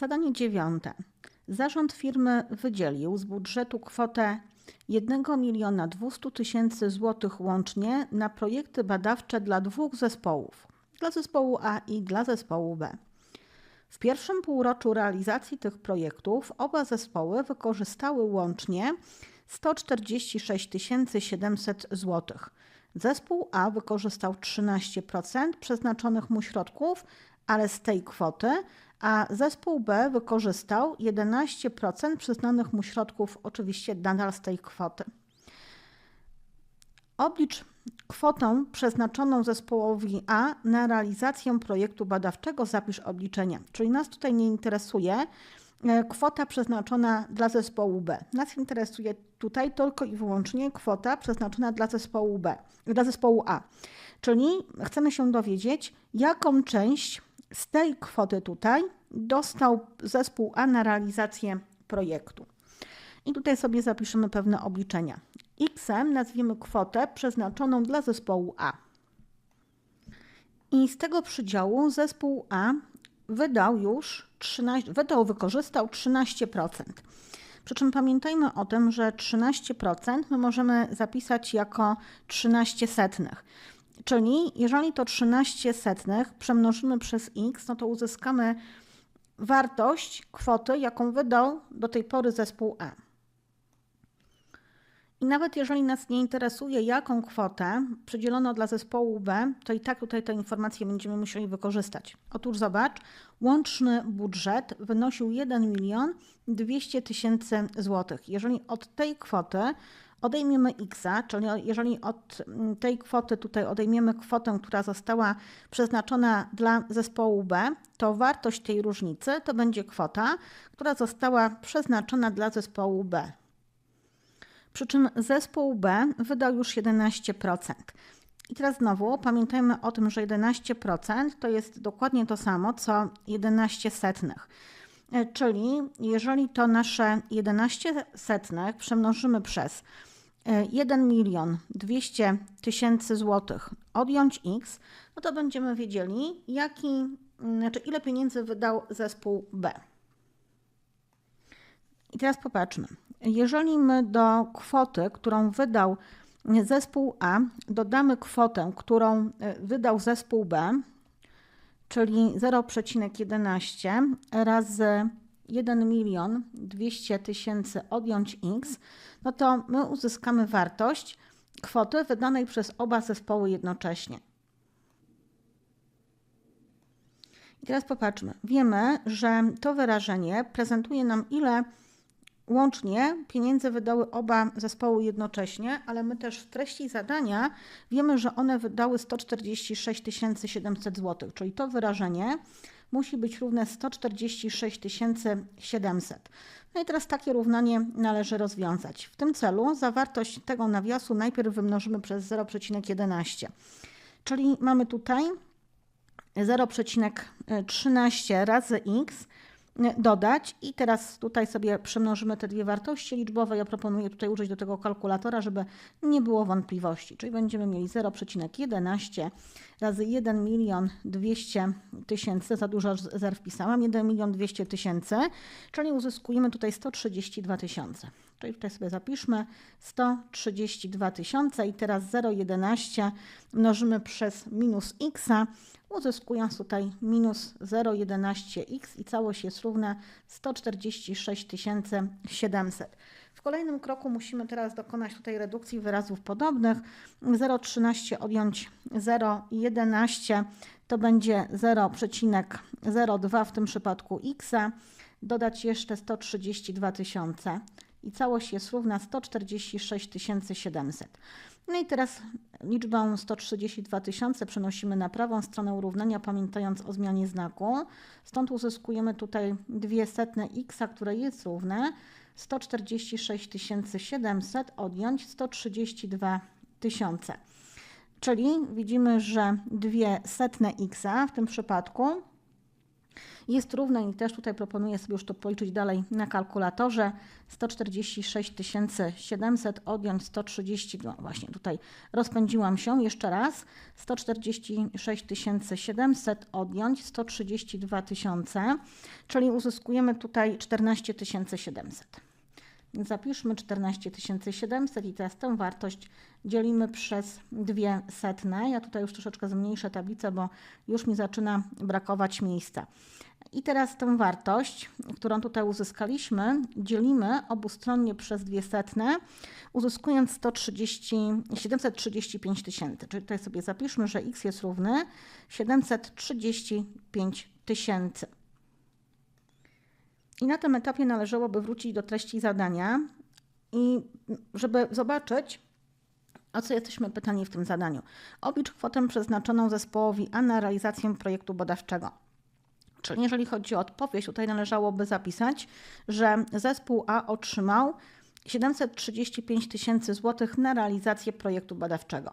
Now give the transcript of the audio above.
Zadanie dziewiąte. Zarząd firmy wydzielił z budżetu kwotę 1 miliona 200 tysięcy złotych łącznie na projekty badawcze dla dwóch zespołów. Dla zespołu A i dla zespołu B. W pierwszym półroczu realizacji tych projektów oba zespoły wykorzystały łącznie 146 700 zł. Zespół A wykorzystał 13% przeznaczonych mu środków, ale z tej kwoty, a zespół B wykorzystał 11% przyznanych mu środków, oczywiście nadal z tej kwoty. Oblicz kwotę przeznaczoną zespołowi A na realizację projektu badawczego, zapisz obliczenia. Czyli nas tutaj nie interesuje e, kwota przeznaczona dla zespołu B. Nas interesuje tutaj tylko i wyłącznie kwota przeznaczona dla zespołu B, dla zespołu A. Czyli chcemy się dowiedzieć, jaką część z tej kwoty tutaj dostał zespół A na realizację projektu. I tutaj sobie zapiszemy pewne obliczenia. X nazwiemy kwotę przeznaczoną dla zespołu A. I z tego przydziału zespół A wydał już 13, wydał, wykorzystał 13%. Przy czym pamiętajmy o tym, że 13% my możemy zapisać jako 13 setnych. Czyli jeżeli to 13 setnych przemnożymy przez x, no to uzyskamy wartość kwoty, jaką wydał do tej pory zespół A. I nawet jeżeli nas nie interesuje, jaką kwotę przydzielono dla zespołu B, to i tak tutaj te informacje będziemy musieli wykorzystać. Otóż zobacz, łączny budżet wynosił 1 milion 200 tysięcy złotych. Jeżeli od tej kwoty odejmiemy x, czyli jeżeli od tej kwoty tutaj odejmiemy kwotę, która została przeznaczona dla zespołu B, to wartość tej różnicy to będzie kwota, która została przeznaczona dla zespołu B. Przy czym zespół B wydał już 11%. I teraz znowu pamiętajmy o tym, że 11% to jest dokładnie to samo co 11 setnych. E, czyli jeżeli to nasze 11 setnych przemnożymy przez 1 e, milion 200 tysięcy złotych odjąć x, no to będziemy wiedzieli, jaki, znaczy ile pieniędzy wydał zespół B. I teraz popatrzmy. Jeżeli my do kwoty, którą wydał zespół A, dodamy kwotę, którą e, wydał zespół B, czyli 0,11 razy 1 milion 200 tysięcy odjąć x, no to my uzyskamy wartość kwoty wydanej przez oba zespoły jednocześnie. I teraz popatrzmy. Wiemy, że to wyrażenie prezentuje nam, ile Łącznie pieniędzy wydały oba zespoły jednocześnie, ale my też w treści zadania wiemy, że one wydały 146 700 zł, czyli to wyrażenie musi być równe 146 700. No i teraz takie równanie należy rozwiązać. W tym celu zawartość tego nawiasu najpierw wymnożymy przez 0,11. Czyli mamy tutaj 0,13 razy x dodać i teraz tutaj sobie przemnożymy te dwie wartości liczbowe. Ja proponuję tutaj użyć do tego kalkulatora, żeby nie było wątpliwości. Czyli będziemy mieli 0,11 razy 1 milion 200 tysięcy, za dużo zer wpisałam, 1 milion 200 tysięcy, czyli uzyskujemy tutaj 132 tysiące. Czyli tutaj sobie zapiszmy 132 tysiące i teraz 0,11 mnożymy przez minus x, uzyskując tutaj minus 0,11x i całość jest równa 146 700. W kolejnym kroku musimy teraz dokonać tutaj redukcji wyrazów podobnych. 0,13 odjąć 0,11 to będzie 0,02 w tym przypadku x, dodać jeszcze 132 tysiące i całość jest równa 146 700. No i teraz liczbę 132 tysiące przenosimy na prawą stronę równania, pamiętając o zmianie znaku. Stąd uzyskujemy tutaj dwie setne x, które jest równe 146 700 odjąć 132 tysiące. Czyli widzimy, że dwie setne x w tym przypadku jest równe i też tutaj proponuję sobie już to policzyć dalej na kalkulatorze. 146 700 odjąć 130, no właśnie tutaj rozpędziłam się jeszcze raz. 146 700 odjąć 132 tysiące, czyli uzyskujemy tutaj 14 700. Zapiszmy 14 700 i teraz tę wartość dzielimy przez dwie setne. Ja tutaj już troszeczkę zmniejszę tablicę, bo już mi zaczyna brakować miejsca. I teraz tę wartość, którą tutaj uzyskaliśmy, dzielimy obustronnie przez dwie setne, uzyskując 130, 735 tysięcy. Czyli tutaj sobie zapiszmy, że x jest równy 735 tysięcy. I na tym etapie należałoby wrócić do treści zadania i żeby zobaczyć, o co jesteśmy pytani w tym zadaniu. Oblicz kwotę przeznaczoną zespołowi A na realizację projektu badawczego. Czyli jeżeli chodzi o odpowiedź, tutaj należałoby zapisać, że zespół A otrzymał 735 tysięcy złotych na realizację projektu badawczego.